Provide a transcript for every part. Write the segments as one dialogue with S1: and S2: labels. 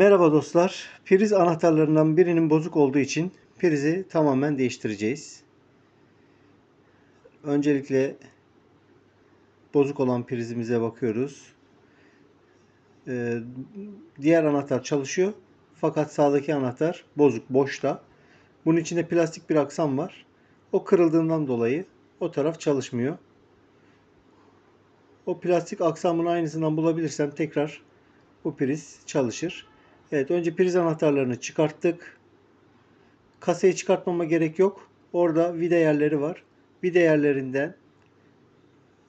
S1: Merhaba dostlar. Priz anahtarlarından birinin bozuk olduğu için prizi tamamen değiştireceğiz. Öncelikle bozuk olan prizimize bakıyoruz. Ee, diğer anahtar çalışıyor. Fakat sağdaki anahtar bozuk, boşta. Bunun içinde plastik bir aksam var. O kırıldığından dolayı o taraf çalışmıyor. O plastik aksamın aynısından bulabilirsem tekrar bu priz çalışır. Evet önce priz anahtarlarını çıkarttık. Kasayı çıkartmama gerek yok. Orada vida yerleri var. Vida yerlerinden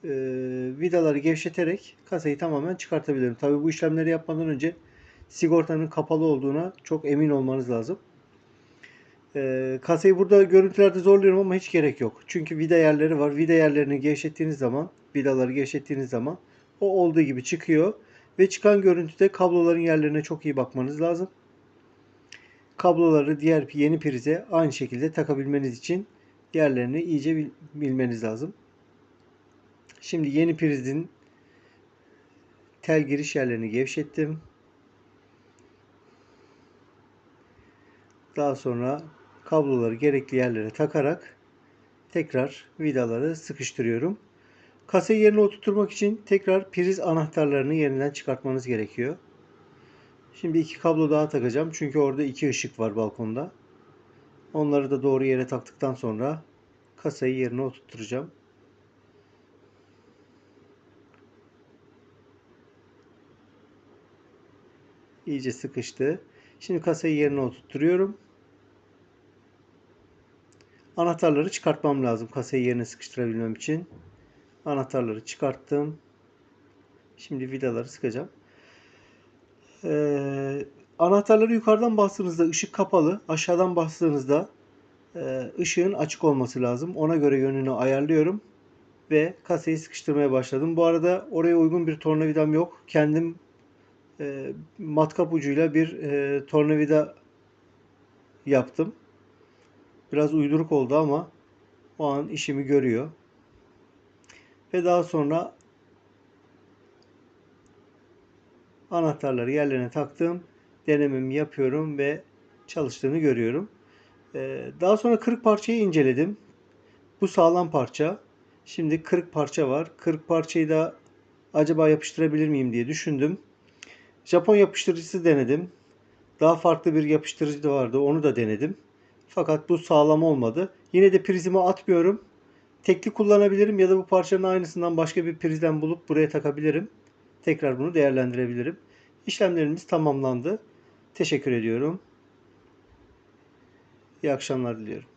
S1: e, vidaları gevşeterek kasayı tamamen çıkartabilirim. Tabi bu işlemleri yapmadan önce sigortanın kapalı olduğuna çok emin olmanız lazım. E, kasayı burada görüntülerde zorluyorum ama hiç gerek yok. Çünkü vida yerleri var. Vida yerlerini gevşettiğiniz zaman, vidaları gevşettiğiniz zaman o olduğu gibi çıkıyor. Ve çıkan görüntüde kabloların yerlerine çok iyi bakmanız lazım. Kabloları diğer yeni prize aynı şekilde takabilmeniz için yerlerini iyice bil- bilmeniz lazım. Şimdi yeni prizin tel giriş yerlerini gevşettim. Daha sonra kabloları gerekli yerlere takarak tekrar vidaları sıkıştırıyorum. Kasayı yerine oturtmak için tekrar priz anahtarlarını yerinden çıkartmanız gerekiyor. Şimdi iki kablo daha takacağım. Çünkü orada iki ışık var balkonda. Onları da doğru yere taktıktan sonra kasayı yerine oturtacağım. İyice sıkıştı. Şimdi kasayı yerine oturtuyorum. Anahtarları çıkartmam lazım kasayı yerine sıkıştırabilmem için. Anahtarları çıkarttım. Şimdi vidaları sıkacağım. Ee, anahtarları yukarıdan bastığınızda ışık kapalı. Aşağıdan bastığınızda e, ışığın açık olması lazım. Ona göre yönünü ayarlıyorum. Ve kasayı sıkıştırmaya başladım. Bu arada oraya uygun bir tornavidam yok. Kendim e, matkap ucuyla bir e, tornavida yaptım. Biraz uyduruk oldu ama o an işimi görüyor. Ve daha sonra anahtarları yerlerine taktım. Denememi yapıyorum ve çalıştığını görüyorum. Ee, daha sonra kırık parçayı inceledim. Bu sağlam parça. Şimdi kırık parça var. Kırık parçayı da acaba yapıştırabilir miyim diye düşündüm. Japon yapıştırıcısı denedim. Daha farklı bir yapıştırıcı da vardı. Onu da denedim. Fakat bu sağlam olmadı. Yine de prizimi atmıyorum. Tekli kullanabilirim ya da bu parçanın aynısından başka bir prizden bulup buraya takabilirim. Tekrar bunu değerlendirebilirim. İşlemlerimiz tamamlandı. Teşekkür ediyorum. İyi akşamlar diliyorum.